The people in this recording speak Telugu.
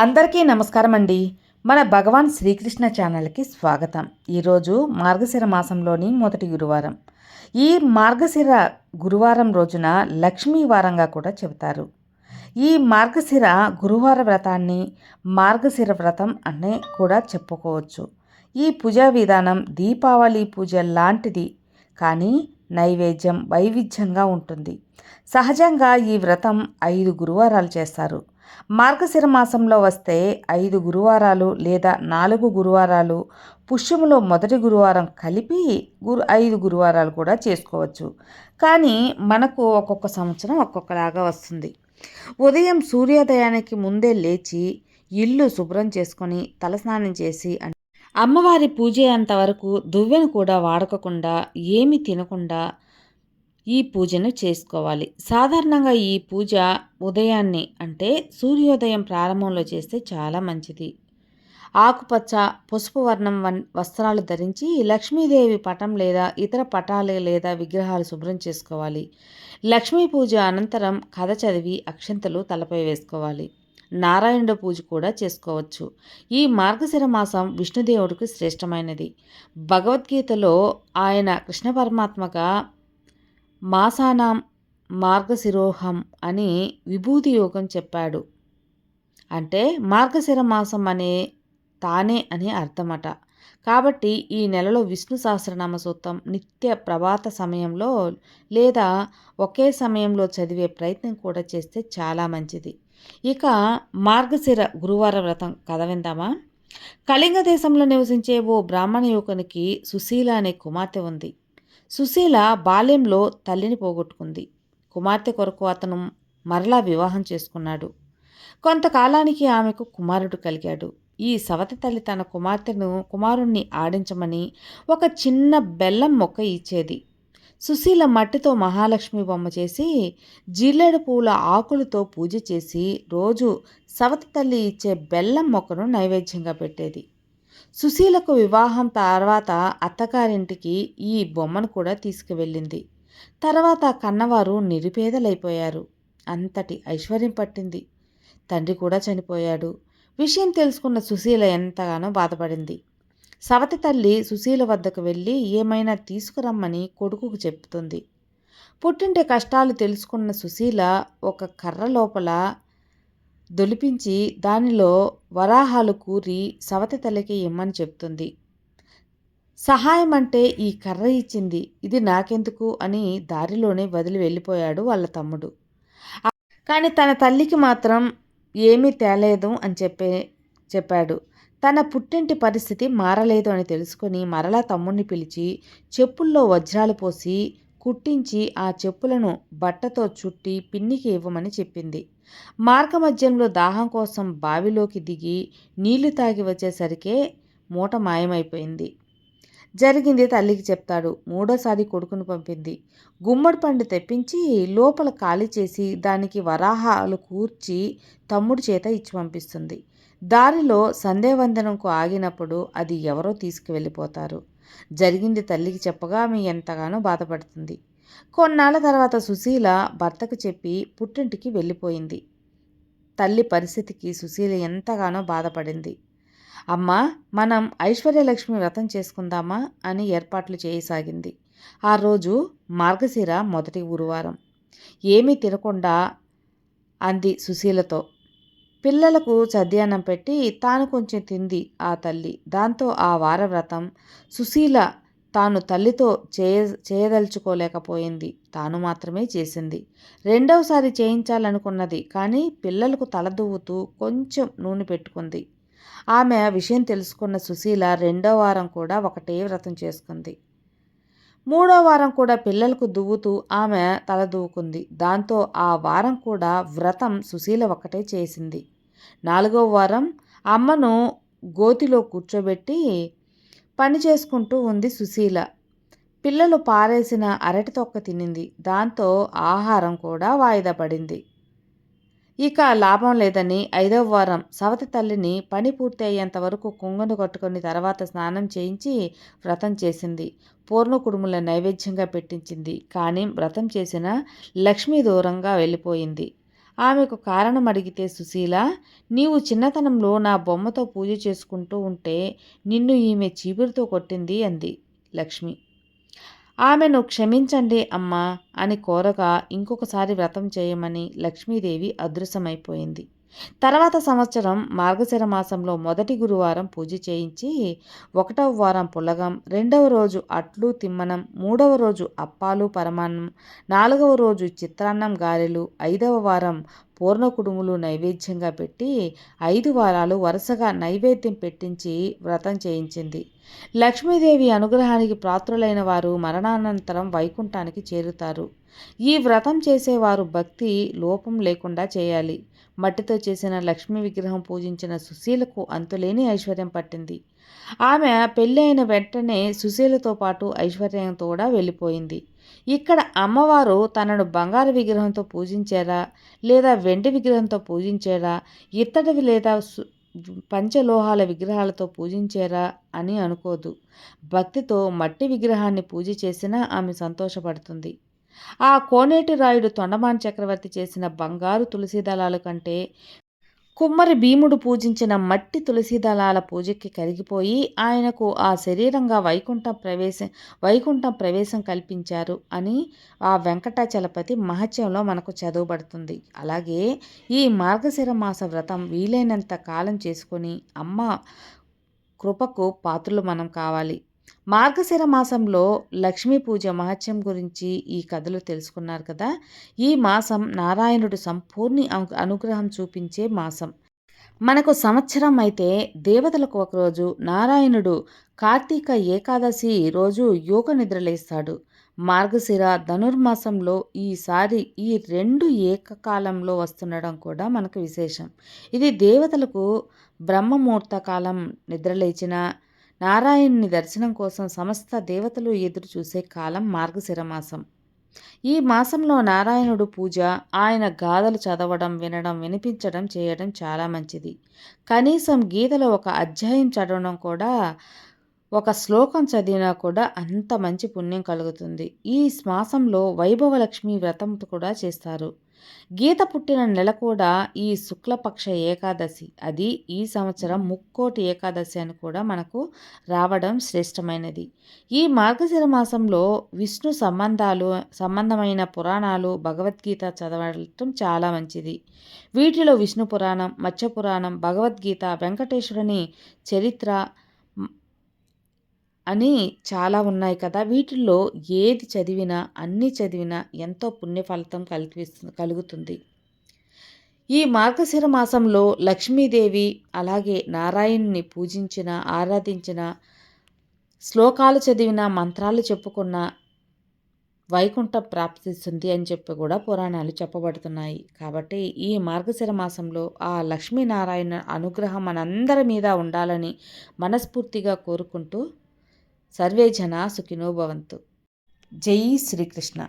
అందరికీ నమస్కారం అండి మన భగవాన్ శ్రీకృష్ణ ఛానల్కి స్వాగతం. ఈరోజు మార్గశిర మాసంలోని మొదటి గురువారం. ఈ మార్గశిర గురువారం రోజున లక్ష్మీ వారంగా కూడా చెబుతారు. ఈ మార్గశిర గురువార వ్రతాన్ని మార్గశిర వ్రతం అనే కూడా చెప్పుకోవచ్చు. ఈ పూజా విధానం దీపావళి పూజ లాంటిది. కానీ నైవేద్యం వైవిధ్యంగా ఉంటుంది. సహజంగా ఈ వ్రతం ఐదు గురువారాలు చేస్తారు. మార్గశిర మాసంలో వస్తే ఐదు గురువారాలు లేదా నాలుగు గురువారాలు పుష్యములో మొదటి గురువారం కలిపి గురు ఐదు గురువారాలు కూడా చేసుకోవచ్చు. కానీ మనకు ఒక్కొక్క సంవత్సరం ఒక్కొక్కలాగా వస్తుంది. ఉదయం సూర్యోదయానికి ముందే లేచి ఇల్లు శుభ్రం చేసుకొని తలస్నానం చేసి అమ్మవారి పూజ అంతవరకు దువ్వెను కూడా వాడకకుండా ఏమి తినకుండా ఈ పూజను చేసుకోవాలి. సాధారణంగా ఈ పూజ ఉదయాన్నే అంటే సూర్యోదయం ప్రారంభంలో చేస్తే చాలా మంచిది. ఆకుపచ్చ పసుపు వర్ణం వన్ వస్త్రాలు ధరించి లక్ష్మీదేవి పటం లేదా ఇతర పటాలు లేదా విగ్రహాలు శుభ్రం చేసుకోవాలి. లక్ష్మీ పూజ అనంతరం కథ చదివి అక్షంతలు తలపై వేసుకోవాలి. నారాయణుడు పూజ కూడా చేసుకోవచ్చు. ఈ మార్గశిర మాసం విష్ణుదేవుడికి శ్రేష్టమైనది. భగవద్గీతలో ఆయన కృష్ణ పరమాత్మగా మాసానాం మార్గశిరోహం అని విభూతి యోగం చెప్పాడు. అంటే మార్గశిర మాసం అనే తానే అని అర్థమట. కాబట్టి ఈ నెలలో విష్ణు సహస్రనామ సూత్రం నిత్య ప్రభాత సమయంలో లేదా ఒకే సమయంలో చదివే ప్రయత్నం కూడా చేస్తే చాలా మంచిది. ఇక మార్గశిర గురువార వ్రతం కథ విందామా? కళింగ దేశంలో నివసించే ఓ బ్రాహ్మణ యువకునికి సుశీల అనే కుమార్తె ఉంది. సుశీల బాల్యంలో తల్లిని పోగొట్టుకుంది. కుమార్తె కొరకు అతను మరలా వివాహం చేసుకున్నాడు. కొంతకాలానికి ఆమెకు కుమారుడు కలిగాడు. ఈ సవతి తల్లి తన కుమార్తెను కుమారుణ్ణి ఆడించమని ఒక చిన్న బెల్లం మొక్క ఇచ్చేది. సుశీల మట్టితో మహాలక్ష్మి బొమ్మ చేసి జిల్లెడు పూల ఆకులతో పూజ చేసి రోజు సవతి తల్లి ఇచ్చే బెల్లం మొక్కను నైవేద్యంగా పెట్టేది. సుశీలకు వివాహం తర్వాత అత్తగారింటికి ఈ బొమ్మను కూడా తీసుకువెళ్ళింది. తర్వాత కన్నవారు నిరుపేదలైపోయారు. అంతటి ఐశ్వర్యం పట్టింది. తండ్రి కూడా చనిపోయాడు. విషయం తెలుసుకున్న సుశీల ఎంతగానో బాధపడింది. సవతి తల్లి సుశీల వద్దకు వెళ్ళి ఏమైనా తీసుకురమ్మని కొడుకుకు చెప్తుంది. పుట్టింటి కష్టాలు తెలుసుకున్న సుశీల ఒక కర్ర లోపల దొలిపించి దానిలో వరాహాలు కూరి సవతి తల్లికి ఇమ్మని చెప్తుంది. సహాయం అంటే ఈ కర్ర ఇచ్చింది ఇది నాకెందుకు? అని దారిలోనే వదిలి వెళ్ళిపోయాడు వాళ్ళ తమ్ముడు. కానీ తన తల్లికి మాత్రం ఏమీ తేలేదు అని చెప్పే చెప్పాడు. తన పుట్టింటి పరిస్థితి మారలేదు అని తెలుసుకొని మరలా తమ్ముడిని పిలిచి చెప్పుల్లో వజ్రాలు పోసి కుట్టించి ఆ చెప్పులను బట్టతో చుట్టి పిన్నికి ఇవ్వమని చెప్పింది. మార్గమధ్యంలో దాహం కోసం బావిలోకి దిగి నీళ్ళు తాగి వచ్చేసరికే మూట మాయమైపోయింది. జరిగింది తల్లికి చెప్తాడు. మూడోసారి కొడుకును పంపింది. గుమ్మడి పండు తెప్పించి లోపల ఖాళీ చేసి దానికి వరాహాలు కూర్చి తమ్ముడు చేత ఇచ్చి పంపిస్తుంది. దారిలో సందేవందనంకు ఆగినప్పుడు అది ఎవరో తీసుకువెళ్ళిపోతారు. జరిగింది తల్లికి చెప్పగా ఆమె ఎంతగానో బాధపడుతుంది. కొన్నాళ్ళ తర్వాత సుశీల భర్తకు చెప్పి పుట్టింటికి వెళ్ళిపోయింది. తల్లి పరిస్థితికి సుశీల ఎంతగానో బాధపడింది. అమ్మా మనం ఐశ్వర్యలక్ష్మి వ్రతం చేసుకుందామా అని ఏర్పాట్లు చేయసాగింది. ఆ రోజు మార్గశిర మొదటి గురువారం. ఏమీ తినకుండా అంది సుశీలతో. పిల్లలకు చద్యానం పెట్టి తాను కొంచెం తింది ఆ తల్లి. దాంతో ఆ వారవ్రతం సుశీల తాను తల్లితో చేయ చేయదలుచుకోలేకపోయింది. తాను మాత్రమే చేసింది. రెండవసారి చేయించాలనుకున్నది కానీ పిల్లలకు తలదువ్వుతూ కొంచెం నూనె పెట్టుకుంది. ఆమె విషయం తెలుసుకున్న సుశీల రెండో వారం కూడా ఒకటే వ్రతం చేసుకుంది. మూడో వారం కూడా పిల్లలకు దువ్వుతూ ఆమె తల దువ్వుకుంది దాంతో ఆ వారం కూడా వ్రతం సుశీల ఒకటే చేసింది. నాలుగో వారం అమ్మను గోతిలో కూర్చోబెట్టి పని చేసుకుంటూ ఉంది సుశీల. పిల్లలు పారేసిన అరటి తొక్క తినింది. దాంతో ఆహారం కూడా వాయిదా పడింది. ఇక లాభం లేదని ఐదవ వారం సవతి తల్లిని పని పూర్తి అయ్యేంత వరకు కుంగను కట్టుకుని తర్వాత స్నానం చేయించి వ్రతం చేసింది. పూర్ణ కుడుముల నైవేద్యంగా పెట్టించింది. కానీ వ్రతం చేసిన లక్ష్మి దూరంగా వెళ్ళిపోయింది. ఆమెకు కారణం అడిగితే సుశీల నీవు చిన్నతనంలో నా బొమ్మతో పూజ చేసుకుంటూ ఉంటే నిన్ను ఈమె చీపురుతో కొట్టింది అంది లక్ష్మి. ఆమెను క్షమించండి అమ్మా అని కోరగా ఇంకొకసారి వ్రతం చేయమని లక్ష్మీదేవి అదృశ్యమైపోయింది. తర్వాత సంవత్సరం మార్గశిర మాసంలో మొదటి గురువారం పూజ చేయించి ఒకటవ వారం పులగం రెండవ రోజు అట్లు తిమ్మనం మూడవ రోజు అప్పాలు పరమాన్నం నాలుగవ రోజు చిత్రాన్నం గారెలు ఐదవ వారం పూర్ణ కుడుములు నైవేద్యంగా పెట్టి ఐదు వారాలు వరుసగా నైవేద్యం పెట్టించి వ్రతం చేయించింది. లక్ష్మీదేవి అనుగ్రహానికి పాత్రులైన వారు మరణానంతరం వైకుంఠానికి చేరుతారు. ఈ వ్రతం చేసేవారు భక్తి లోపం లేకుండా చేయాలి. మట్టితో చేసిన లక్ష్మీ విగ్రహం పూజించిన సుశీలకు అంతులేని ఐశ్వర్యం పట్టింది. ఆమె పెళ్ళి అయిన వెంటనే సుశీలతో పాటు ఐశ్వర్యంతో కూడా వెళ్ళిపోయింది. ఇక్కడ అమ్మవారు తనను బంగారు విగ్రహంతో పూజించారా లేదా వెండి విగ్రహంతో పూజించారా ఇత్తడి లేదా పంచలోహాల విగ్రహాలతో పూజించారా అని అనుకోదు. భక్తితో మట్టి విగ్రహాన్ని పూజ చేసినా ఆమె సంతోషపడుతుంది. ఆ కోనేటి రాయుడు తొండమాన్ చక్రవర్తి చేసిన బంగారు తులసి దళాల కంటే కుమ్మరి భీముడు పూజించిన మట్టి తులసి దళాల పూజకి కరిగిపోయి ఆయనకు ఆ శరీరంగా వైకుంఠం ప్రవేశం వైకుంఠం ప్రవేశం కల్పించారు అని ఆ వెంకటాచలపతి మహత్యంలో మనకు చదువుబడుతుంది. అలాగే ఈ మార్గశిర మాస వ్రతం వీలైనంత కాలం చేసుకొని అమ్మ కృపకు పాత్రలు మనం కావాలి. మార్గశిర మాసంలో లక్ష్మీ పూజ మహత్యం గురించి ఈ కథలు తెలుసుకున్నారు కదా. ఈ మాసం నారాయణుడు సంపూర్ణ అనుగ్రహం చూపించే మాసం. మనకు సంవత్సరం అయితే దేవతలకు ఒకరోజు నారాయణుడు కార్తీక ఏకాదశి రోజు యోగ నిద్రలేస్తాడు మార్గశిర ధనుర్మాసంలో ఈసారి ఈ రెండు ఏకకాలంలో వస్తుండడం కూడా మనకు విశేషం. ఇది దేవతలకు బ్రహ్మముహూర్త కాలం నిద్రలేచిన నారాయణుని దర్శనం కోసం సమస్త దేవతలు ఎదురు చూసే కాలం మార్గశిర మాసం ఈ మాసంలో నారాయణుడు పూజ ఆయన గాథలు చదవడం వినడం వినిపించడం చేయడం చాలా మంచిది. కనీసం గీతలో ఒక అధ్యాయం చదవడం కూడా ఒక శ్లోకం చదివినా కూడా అంత మంచి పుణ్యం కలుగుతుంది. ఈ మాసంలో వైభవలక్ష్మి వ్రతం కూడా చేస్తారు. గీత పుట్టిన నెల కూడా ఈ శుక్లపక్ష ఏకాదశి. అది ఈ సంవత్సరం ముక్కోటి ఏకాదశి అని కూడా మనకు రావడం శ్రేష్టమైనది. ఈ మార్గశిర మాసంలో విష్ణు సంబంధాలు సంబంధమైన పురాణాలు భగవద్గీత చదవటం చాలా మంచిది. వీటిలో విష్ణు పురాణం మత్స్య పురాణం భగవద్గీత వెంకటేశ్వరుని చరిత్ర అని చాలా ఉన్నాయి కదా! వీటిల్లో ఏది చదివినా అన్నీ చదివినా ఎంతో పుణ్యఫలితం కలిగి కలుగుతుంది. ఈ మార్గశిర మాసంలో లక్ష్మీదేవి అలాగే నారాయణ్ణి పూజించిన ఆరాధించిన శ్లోకాలు చదివిన మంత్రాలు చెప్పుకున్న వైకుంఠం ప్రాప్తిస్తుంది అని చెప్పి కూడా పురాణాలు చెప్పబడుతున్నాయి. కాబట్టి ఈ మార్గశిర మాసంలో ఆ లక్ష్మీనారాయణ అనుగ్రహం మనందరి మీద ఉండాలని మనస్ఫూర్తిగా కోరుకుంటూ సర్వే జనా సుఖినో భవంతు. జై శ్రీకృష్ణ.